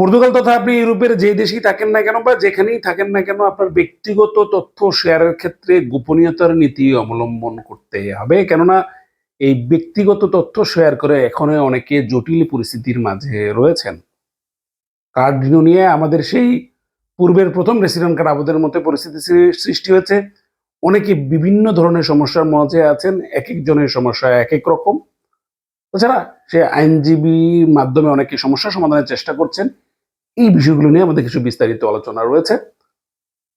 Portugal তথা আপনি ইউরোপের যে দেশেই থাকেন না কেন বা যেখানেই থাকেন না কেন আপনার ব্যক্তিগত তথ্য শেয়ারের ক্ষেত্রে গোপনীয়তার নীতি অবলম্বন করতে হবে। কেননা এই ব্যক্তিগত তথ্য শেয়ার করে এখনও অনেকে জটিল পরিস্থিতির মাঝে রয়েছেন। কার্ড নিয়ে আমাদের সেই পূর্বের প্রথম রেসিডেন্ট কার্ড আবেদনের মতো পরিস্থিতি সৃষ্টি হয়েছে। অনেকে বিভিন্ন ধরনের সমস্যার মাঝে আছেন এক একজনের সমস্যা এক এক রকম। তাছাড়া সে আইনজীবীর মাধ্যমে অনেকে সমস্যা সমাধানের চেষ্টা করছেন। এই বিষয়গুলো নিয়ে আমাদের কিছু বিস্তারিত আলোচনা রয়েছে।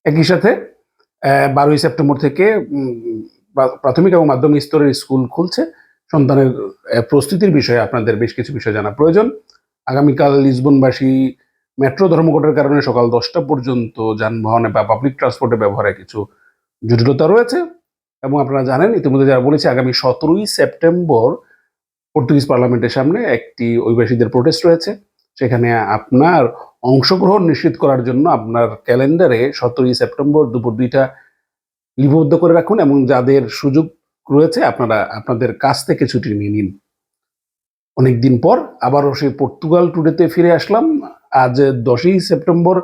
একই সাথে বারোই সেপ্টেম্বর থেকে প্রাথমিক এবং মাধ্যমিক স্তরের স্কুল খুলছে। সন্তানের প্রস্তুতির বিষয়ে আপনাদের বেশ কিছু বিষয় জানা প্রয়োজন। আগামীকাল লিসবনবাসী মেট্রো ধর্মঘটের কারণে সকাল দশটা পর্যন্ত যানবাহনে বা পাবলিক ট্রান্সপোর্টে ব্যবহারে কিছু জটিলতা রয়েছে। এবং আপনারা জানেন, ইতিমধ্যে যারা বলেছে, আগামী সতেরোই সেপ্টেম্বর পর্তুগিজ পার্লামেন্টের সামনে একটি অভিবাসীদের প্রোটেস্ট রয়েছে। সেখানে আপনার অংশগ্রহণ নিশ্চিত করার জন্য আপনার ক্যালেন্ডারে সতেরোই সেপ্টেম্বর দুপুর দুইটা লিপিবদ্ধ করে রাখুন এবং যাদের সুযোগ রয়েছে আপনারা, আপনাদের কাছ থেকে ছুটি নিয়ে নিন। অনেকদিন পর আবারও সেই পর্তুগাল টুডেতে ফিরে আসলাম। আজ দশই সেপ্টেম্বর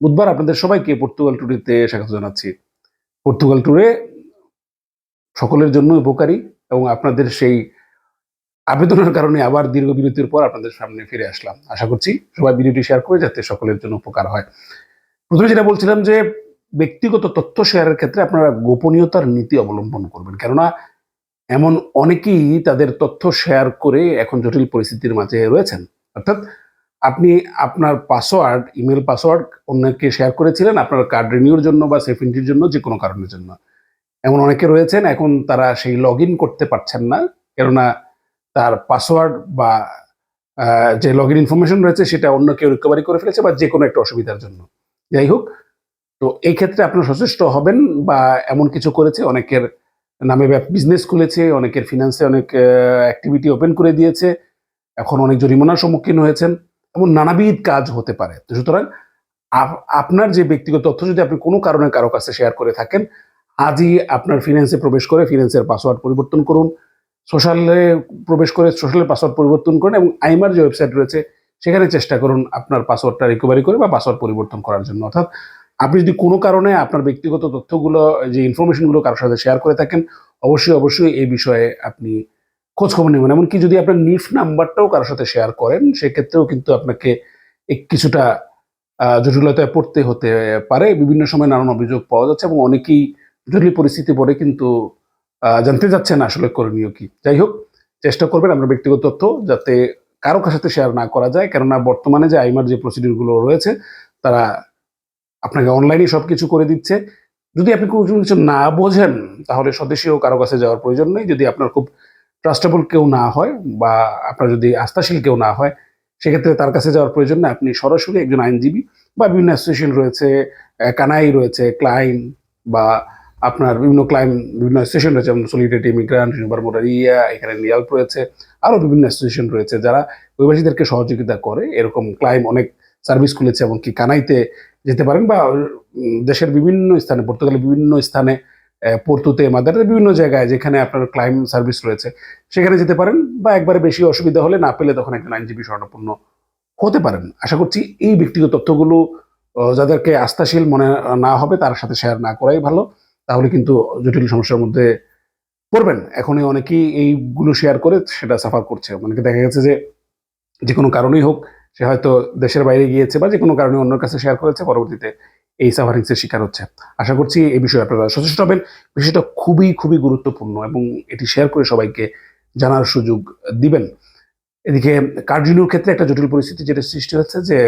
বুধবার আপনাদের সবাইকে পর্তুগাল টুডেতে স্বাগত জানাচ্ছি। পর্তুগাল ট্যুরে সকলের জন্য উপকারী এবং আপনাদের সেই আবেদনের কারণে আবার দীর্ঘ বিরতির পর আপনাদের সামনে ফিরে আসলাম। আশা করছি সবাই ভিডিওটি শেয়ার করে যাতে সকলের জন্য উপকার হয়। প্রথমে যেটা বলছিলাম যে, ব্যক্তিগত তথ্য শেয়ারের ক্ষেত্রে আপনারা গোপনীয়তার নীতি অবলম্বন করবেন। কেননা, এমন অনেকেই তাদের তথ্য শেয়ার করে এখন জটিল পরিস্থিতির মাঝে রয়েছেন। অর্থাৎ, আপনি আপনার পাসওয়ার্ড, ইমেল পাসওয়ার্ড অন্যকে শেয়ার করেছিলেন, আপনার কার্ড রিনিউর জন্য বা সেফ এন্ট্রির জন্য যে কোনো কারণের জন্য। এমন অনেকে রয়েছেন, এখন তারা সেই লগ করতে পারছেন না। কেননা তার পাসওয়ার্ড বা যে লগ ইন ইনফরমেশন রয়েছে সেটা অন্য কেউ রিকভারি করে ফেলেছে বা যে কোনো একটা অসুবিধার জন্য। যাই হোক, তো এই ক্ষেত্রে আপনার সচেষ্ট হবেন বা এমন কিছু করেছে, অনেকের নামে বিজনেস খুলেছে, অনেকের ফিনান্সে অনেক অ্যাক্টিভিটি ওপেন করে দিয়েছে, এখন অনেক জরিমানার সম্মুখীন হয়েছেন, এমন নানাবিধ কাজ হতে পারে। তো সুতরাং আপ- আপনার যে ব্যক্তিগত তথ্য যদি আপনি কোনো কারণে কারও কাছে শেয়ার করে থাকেন, আজই আপনার ফিনান্সে প্রবেশ করে ফিনান্সের পাসওয়ার্ড পরিবর্তন করুন। সোশ্যালে প্রবেশ করে সোশ্যালের পাসওয়ার্ড পরিবর্তন করুন এবং আইমার যে ওয়েবসাইট রয়েছে, সেখানে চেষ্টা করুন আপনার পাসওয়ার্ডটা রিকভারি করে বা পাসওয়ার্ড পরিবর্তন করার জন্য। অর্থাৎ আপনি যদি কোনো কারণে আপনার ব্যক্তিগত তথ্যগুলো, যে ইনফরমেশনগুলো কারোর সাথে শেয়ার করে থাকেন, অবশ্যই অবশ্যই এই বিষয়ে আপনি খোঁজখবর নেবেন। এমনকি যদি আপনার নিফ নাম্বারটাও কারোর সাথে শেয়ার করেন, সেক্ষেত্রেও কিন্তু আপনাকে কিছুটা জটিলতায় পড়তে হতে পারে। বিভিন্ন সময় নানান অভিযোগ পাওয়া যাচ্ছে এবং অনেকেই জটিল পরিস্থিতি পড়ে কিন্তু জানতে যাচ্ছেন আসলে করণীয় কি। যাই হোক, চেষ্টা করবেন আপনার ব্যক্তিগত তথ্য যাতে কারও সাথে শেয়ার না করা যায়, কেননা বর্তমানে যে আইমার যে প্রসিডিউরগুলো রয়েছে, তারা আপনাকে অনলাইনে সব কিছু করে দিচ্ছে। যদি আপনি কোনো কিছু না বোঝেন, তাহলে স্বদেশীয় কারও কাছে যাওয়ার প্রয়োজন নেই। যদি আপনার খুব ট্রাস্টেবল কেউ না হয় বা আপনার যদি আস্থাশীল কেউ না হয়, সেক্ষেত্রে তার কাছে যাওয়ার প্রয়োজন নেই। আপনি সরাসরি একজন আইনজীবী বা বিভিন্ন অ্যাসোসিয়েশন রয়েছে কানাই রয়েছে, ক্লাইম বা আপনার বিভিন্ন ক্লাইম বিভিন্ন অ্যাসোসিয়েশন রয়েছে, যেমন সলিডারিটি ইমিগ্রান্ট বারমোডারিয়া এখানে নিয়াল্প রয়েছে আরও বিভিন্ন অ্যাসোসিয়েশন রয়েছে যারা অভিবাসীদেরকে সহযোগিতা করে। এরকম ক্লাইম অনেক সার্ভিস খুলেছে এমনকি কানাইতে যেতে পারেন বা দেশের বিভিন্ন স্থানে পর্তুগালের বিভিন্ন স্থানে পর্তুতে মাদারে বিভিন্ন জায়গায় যেখানে আপনার ক্লাইম সার্ভিস রয়েছে, সেখানে যেতে পারেন বা একবারে বেশি অসুবিধা হলে না পেলে তখন একজন আইনজীবী স্বর্ণপূর্ণ হতে পারেন। আশা করছি এই ব্যক্তিগত তথ্যগুলো যাদেরকে আস্থাশীল মনে না হবে তার সাথে শেয়ার না করাই ভালো। তাহলে কিন্তু জটিল সমস্যার মধ্যে পড়বেন। এখনই অনেকেই এইগুলো শেয়ার করে সেটা সাফার করছে। অনেকে দেখা গেছে যে যে কোনো কারণেই হোক, সে হয়তো দেশের বাইরে গিয়েছে বা যে কোনো কারণে অন্যের কাছে শেয়ার করেছে, পরবর্তীতে এই সাফারিংসের শিকার হচ্ছে। আশা করছি এই বিষয়ে আপনারা সচেষ্ট হবেন। বিষয়টা খুবই খুবই গুরুত্বপূর্ণ এবং এটি শেয়ার করে সবাইকে জানার সুযোগ দিবেন। এদিকে কার্জিনুর ক্ষেত্রে একটা জটিল পরিস্থিতি যেটা সৃষ্টি হচ্ছে যে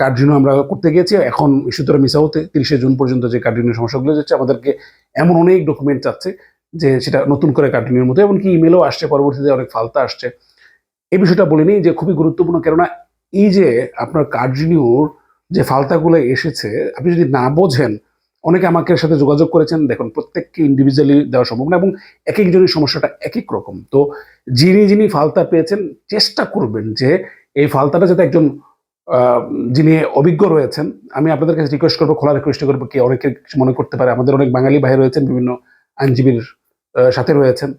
কার্জিনু আমরা করতে গিয়েছি। এখন ইস্যুতরা মিসাওতে তিরিশে জুন পর্যন্ত যে কার্জিনুর সমস্যাগুলো যাচ্ছে, আমাদেরকে এমন অনেক ডকুমেন্ট চাচ্ছে যে সেটা নতুন করে কার্জিনুর মতো, এমনকি ইমেলও আসছে, পরবর্তীতে অনেক ফালতা আসছে। এই বিষয়টা বলিনি যে খুবই গুরুত্বপূর্ণ, কেননা এই যে আপনার কার্জিনিউর যে ফালতাগুলো এসেছে, আপনি যদি না বোঝেন, অনেকে আমাকে সাথে যোগাযোগ করেছেন, দেখুন প্রত্যেককে ইন্ডিভিজুয়ালি দেওয়া সম্ভব না, এবং এক একজনের সমস্যাটা এক এক রকম। তো যিনি যিনি ফালতা পেয়েছেন, চেষ্টা করবেন যে এই ফালতাটা যাতে একজন যিনি অভিজ্ঞ রয়েছেন, আমি আপনাদের কাছে রিকোয়েস্ট করব, খোলা রিকোয়েস্ট করব কি অনেকে কিছু মনে করতে পারে। আমাদের অনেক বাঙালি ভাই রয়েছেন, বিভিন্ন আইনজীবীর সাথে রয়েছেন।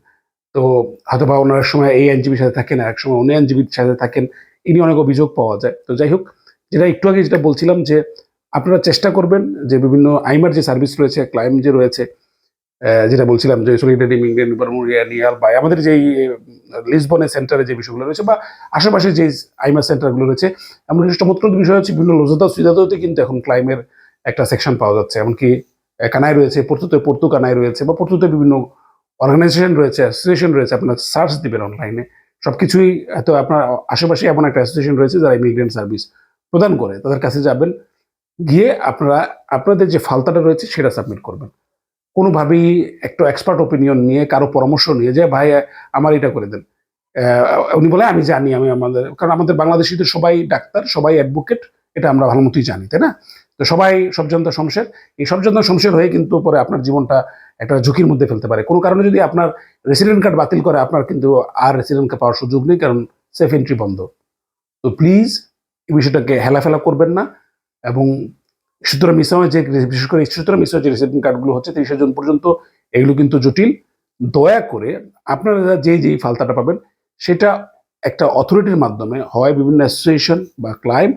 তো হয়তো বা ওনার সময় এই আইনজীবীর সাথে থাকেন এক সময় অন্য আইনজীবীর সাথে থাকেন। ইনি অনেক অভিযোগ পাওয়া যায়। তো যাই হোক, যেটা একটু আগে যেটা বলছিলাম যে, আপনারা চেষ্টা করবেন যে বিভিন্ন আইমার যে সার্ভিস রয়েছে, ক্লাইম যে রয়েছে যেটা বলছিলাম যে সলিডারি মিংডেন বারমুরিয়া নিয়াল বা আমাদের যেই লিসবনের সেন্টারে যে বিষয়গুলো রয়েছে বা আশেপাশে যে আইমার সেন্টারগুলো রয়েছে এমনকি চমৎকার বিষয় হচ্ছে বিভিন্ন লোজাদা সুইদাতেও কিন্তু এখন ক্লাইমের একটা সেকশন পাওয়া যাচ্ছে। এমনকি কানায় রয়েছে পর্তুতে পর্তু কানায় রয়েছে বা পর্তুতে বিভিন্ন অর্গানাইজেশন রয়েছে অ্যাসোসিয়েশন রয়েছে। আপনার সার্চ দিবেন অনলাইনে সবকিছুই হয়তো আপনার আশেপাশে এমন একটা অ্যাসোসিয়েশন রয়েছে যারা ইমিগ্রেন্ট সার্ভিস প্রদান করে। তাদের কাছে যাবেন, গিয়ে আপনারা, আপনাদের যে ফালতাটা রয়েছে সেটা সাবমিট করবেন। কোনোভাবেই একটু এক্সপার্ট ওপিনিয়ন নিয়ে, কারও পরামর্শ নিয়ে যে, ভাই আমার এটা করে দেন। উনি বলে, আমি জানি, আমি আমাদের, কারণ আমাদের বাংলাদেশিদের সবাই ডাক্তার, সবাই অ্যাডভোকেট এটা আমরা ভালো মতোই জানি, তাই না? তো সবাই সবজন্ত শমশের এই সবজন্ত শমশের হয়ে কিন্তু পরে আপনার জীবনটা একটা ঝুঁকির মধ্যে ফেলতে পারে। কোনো কারণে যদি আপনার রেসিডেন্ট কার্ড বাতিল করে, আপনার কিন্তু আর রেসিডেন্ট কার্ড পাওয়ার সুযোগ নেই, কারণ সেফ এন্ট্রি বন্ধ। তো প্লিজ এই বিষয়টাকে হেলাফেলা করবেন না এবং সুতরাং মিশনে যে বিশেষ করে সুতরাং মিশনে যে রেসিডেন্ট কার্ডগুলো হচ্ছে তিরিশে জন পর্যন্ত, এগুলো কিন্তু জটিল। দয়া করে আপনারা যেই যেই ফালতাটা পাবেন, সেটা একটা অথরিটির মাধ্যমে হয় বিভিন্ন অ্যাসোসিয়েশন বা ক্লাইম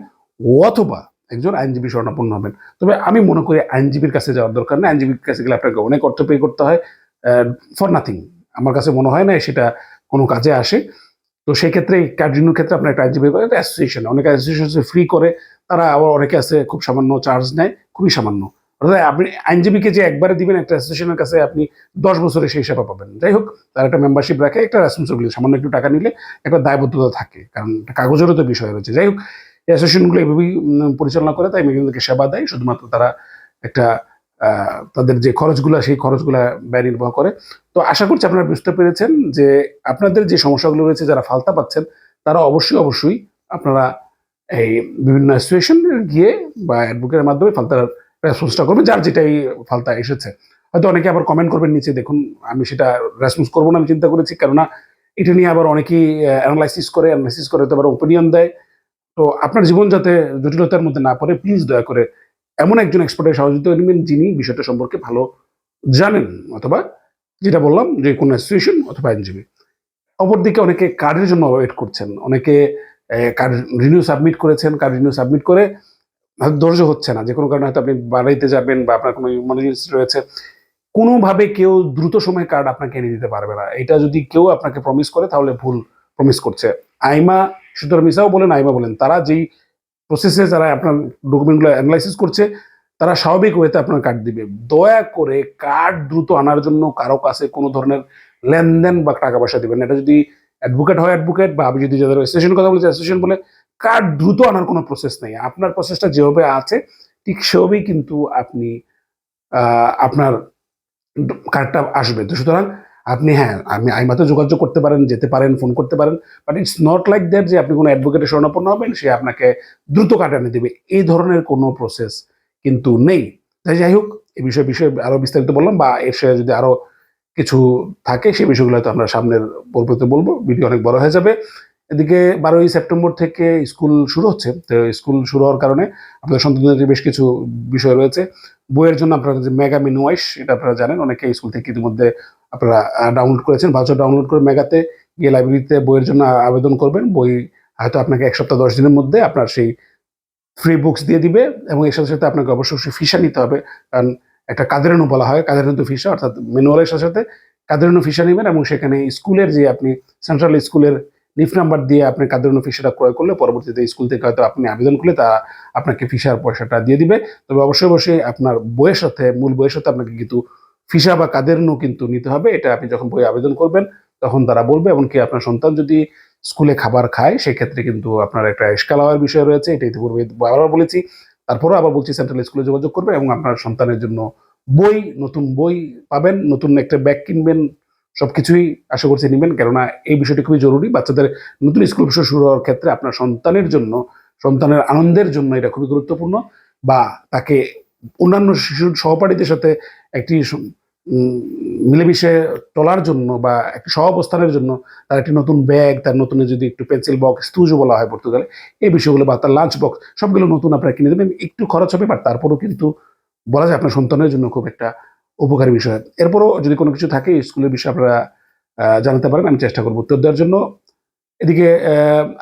অথবা একজন আইনজীবী স্বর্ণাপন্ন হবেন। তবে আমি মনে করি আইনজীবীর কাছে যাওয়ার দরকার নেই। আইনজীবীর কাছে গেলে আপনাকে অনেক অর্থ পে করতে হয়। ফর নাথিং আমার কাছে মনে হয় না সেটা কোনো কাজে আসে। তো সেই ক্ষেত্রে কার্ড রিনিউর ক্ষেত্রে আপনার একটা আইনজীবী অ্যাসোসিয়েশন অনেক অ্যাসোসিয়েশন ফ্রি করে, তারা আবার অনেকে আছে খুব সামান্য চার্জ নেয়, খুবই সামান্য। অর্থাৎ আপনি আইনজীবীকে যে একবারে দিবেন একটা অ্যাসোসিয়েশনের কাছে আপনি দশ বছরে সেই সেবা পাবেন। যাই হোক, তার একটা মেম্বারশিপ রাখে, একটা রেসপন্সিবিলিটি সামান্য একটু টাকা নিলে একটা দায়বদ্ধতা থাকে, কারণ একটা কাগজেরও তো বিষয় রয়েছে। যাই হোক, এই অ্যাসোসিয়েশনগুলো এভাবেই পরিচালনা করে, তাই মেয়েদেরকে সেবা দেয়। শুধুমাত্র তারা একটা তাদের যে খরচগুলো, সেই খরচগুলো ব্যয় নির্বাহ করে। তো আশা করছি আপনারা বুঝতে পেরেছেন যে আপনাদের যে সমস্যাগুলো রয়েছে, যারা ফালতা পাচ্ছেন, তারা অবশ্যই অবশ্যই আপনারা এই বিভিন্ন অ্যাসোসিয়েশন গিয়ে বা অ্যাডভোকেটের মাধ্যমে ফালতার রেসপন্সটা করবেন, যার যেটাই ফালতা এসেছে। হয়তো অনেকে আবার কমেন্ট করবেন নিচে, দেখুন, আমি সেটা রেসপন্স করব না, আমি চিন্তা করেছি। কেননা এটা নিয়ে আবার অনেকেই অ্যানালাইসিস করে অ্যানালাইসিস করে তো আবার ওপিনিয়ন দেয়। তো আপনার জীবন যাতে জটিলতার মধ্যে না পড়ে প্লিজ দয়া করে এমন একজন এক্সপার্টের সহযোগিতা নেবেন যিনি বিষয়টা সম্পর্কে ভালো জানেন, অথবা যেটা বললাম যে কোনো অ্যাসোসিয়েশন অথবা আইনজীবী অপরদিকে অনেকে কার্ডের জন্য ওয়েট করছেন, অনেকে কার্ড রিনিউ সাবমিট করেছেন কার্ড রিনিউ সাবমিট করে ধৈর্য হচ্ছে না যে কোনো কারণে হয়তো আপনি বাড়াইতে যাবেন বা আপনার কোনো ইমার্জেন্সি রয়েছে। কোনোভাবে কেউ দ্রুত সময়ে কার্ড আপনাকে এনে দিতে পারবে না। এটা যদি কেউ আপনাকে প্রমিস করে, তাহলে ভুল প্রমিস করছে। আইমা সুতরাং মিসাও বলেন, আইমা বলেন, তারা যেই প্রসেসে যারা আপনার ডকুমেন্টগুলো অ্যানালাইসিস করছে, তারা স্বাভাবিক ওয়েতে আপনার কার্ড দিবে। দয়া করে কার্ড দ্রুত আনার জন্য কারও কাছে কোনো ধরনের লেনদেন বা টাকা পয়সা দিবেন। এটা যদি অ্যাডভোকেট হয় অ্যাডভোকেট বা আমি যদি যাদের অ্যাসোসিয়েশন কথা বলছি অ্যাসোসিয়েশন বলে কার্ড দ্রুত আনার কোনো প্রসেস নেই। আপনার প্রসেসটা যেভাবে আছে, ঠিক সেভাবেই কিন্তু আপনি আপনার কার্ডটা আসবে। তো সুতরাং আপনি হ্যাঁ আপনি আইমাতে যোগাযোগ করতে পারেন, যেতে পারেন ফোন করতে পারেন but it's not like that যে আপনি কোনো অ্যাডভোকেটের শরণাপন্ন হবেন, সে আপনাকে দ্রুত এনে দেবে। এই ধরনের কোনো প্রসেস কিন্তু নেই। তাই যাই হোক এই বিষয়ে বিষয়ে আরও বিস্তারিত বললাম বা এর সাথে যদি আরও কিছু থাকে সেই বিষয়গুলো হয়তো আমরা সামনের পর্বতে বলব। ভিডিও অনেক বড় হয়ে যাবে। এদিকে বারোই সেপ্টেম্বর থেকে স্কুল শুরু হচ্ছে। তো স্কুল শুরু হওয়ার কারণে আপনাদের সন্তানদের বেশ কিছু বিষয় রয়েছে। বইয়ের জন্য আপনারা যে মেগা মিনুয়াইস এটা আপনারা জানেন অনেকে স্কুল থেকে ইতিমধ্যে আপনারা ডাউনলোড করেছেন ভাউচার ডাউনলোড করে মেগাতে গিয়ে লাইব্রেরিতে বইয়ের জন্য আবেদন করবেন। বই হয়তো আপনাকে এক সপ্তাহ, দশ দিনের মধ্যে আপনার সেই ফ্রি বুকস দিয়ে দিবে এবং এর সাথে সাথে আপনাকে অবশ্যই ফিসা নিতে হবে। কারণ একটা কাদেরানু বলা হয়, কাদেরানু ফিসা অর্থাৎ ম্যানুয়ালের সাথে সাথে কাদেরানু ফিসা নেবেন এবং সেখানে স্কুলের যে আপনি সেন্ট্রাল স্কুলের নিফ নাম্বার দিয়ে আপনি কাদেরানু ফিসাটা ক্রয় করলে পরবর্তীতে স্কুল থেকে হয়তো আপনি আবেদন করলে তা আপনাকে ফিসার পয়সাটা দিয়ে দিবে। তবে অবশ্যই অবশ্যই আপনার বইয়ের সাথে, মূল বইয়ের সাথে আপনাকে কিন্তু ফিসা বা কাদেরনু কিন্তু নিতে হবে। এটা আপনি যখন বই আবেদন করবেন, তখন তারা বলবে, এমনকি আপনার সন্তান যদি স্কুলে খাবার খায়, সেক্ষেত্রে কিন্তু আপনার একটা স্কাল হওয়ার বিষয় রয়েছে। এটা ইতিপূর্বে বারবার বলেছি। তারপরেও আবার বলছি সেন্ট্রাল স্কুলে যোগাযোগ করবেন এবং আপনার সন্তানের জন্য বই, নতুন বই পাবেন, নতুন একটা ব্যাগ কিনবেন, সবকিছুই আশা করছি নেবেন। কেননা এই বিষয়টি খুবই জরুরি। বাচ্চাদের নতুন স্কুল বিষয় শুরু হওয়ার ক্ষেত্রে আপনার সন্তানের জন্য, সন্তানের আনন্দের জন্য এটা খুবই গুরুত্বপূর্ণ বা তাকে অন্যান্য শিশুর সহপাঠীদের সাথে একটি মিলেমিশে চলার জন্য বা একটি সহাবস্থানের জন্য তার একটি নতুন ব্যাগ, তার নতুন যদি একটু পেন্সিল বক্স স্তুজও বলা হয় পর্তুগালে, এই বিষয়গুলো বা তার লাঞ্চ বক্স সবগুলো নতুন আপনারা কিনে দেবেন। একটু খরচ হবে বাট তারপরেও কিন্তু বলা যায় আপনার সন্তানের জন্য খুব একটা উপকারী বিষয়। এরপরও যদি কোনো কিছু থাকে স্কুলের বিষয়ে আপনারা জানাতে পারেন, আমি চেষ্টা করব উত্তর দেওয়ার জন্য। এদিকে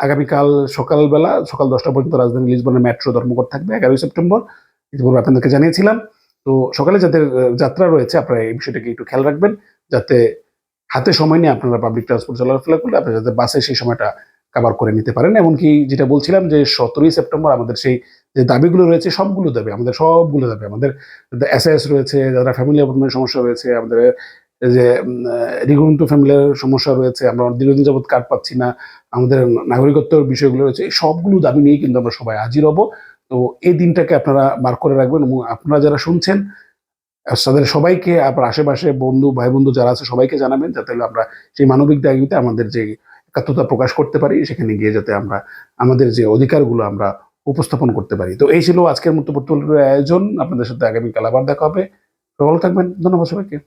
আগামীকাল সকালবেলা, সকাল দশটা পর্যন্ত রাজধানী লিসবনের মেট্রো ধর্মঘট থাকবে, এগারোই সেপ্টেম্বর। ইতিপূর্বে আপনাদেরকে জানিয়েছিলাম। তো সকালে যাদের যাত্রা রয়েছে, আপনারা এই বিষয়টাকে একটু খেয়াল রাখবেন, যাতে হাতে সময় নিয়ে আপনারা পাবলিক ট্রান্সপোর্ট চলাফেরা করলে আপনারা যাতে বাসে সেই সময়টা কাভার করে নিতে পারেন। এমনকি যেটা বলছিলাম যে, সতেরোই সেপ্টেম্বর আমাদের সেই যে দাবিগুলো রয়েছে, সবগুলো দাবি, আমাদের সবগুলো দাবি, আমাদের এসএস রয়েছে, যারা ফ্যামিলি অ্যাপয়েন্টমেন্ট সমস্যা রয়েছে, আমাদের যে রিগুন্টু ফ্যামিলির সমস্যা রয়েছে, আমরা দীর্ঘদিন যাবৎ কার্ড পাচ্ছি না, আমাদের নাগরিকত্বের বিষয়গুলো রয়েছে, এই সবগুলো দাবি নিয়ে কিন্তু আমরা সবাই হাজির হব। তো এই দিনটাকে আপনারা বার করে রাখবেন এবং আপনারা যারা শুনছেন তাদের সবাইকে, আপনার আশেপাশে বন্ধু ভাই বন্ধু যারা আছে, সবাইকে জানাবেন যাতে আমরা সেই মানবিক দাবিতে আমাদের যে একাত্মতা প্রকাশ করতে পারি, সেখানে গিয়ে যাতে আমরা, আমাদের যে অধিকারগুলো আমরা উপস্থাপন করতে পারি। তো এই ছিল আজকের মতো পর্তুলের আয়োজন। আপনাদের সাথে আগামীকাল আবার দেখা হবে। ভালো থাকবেন। ধন্যবাদ সবাইকে।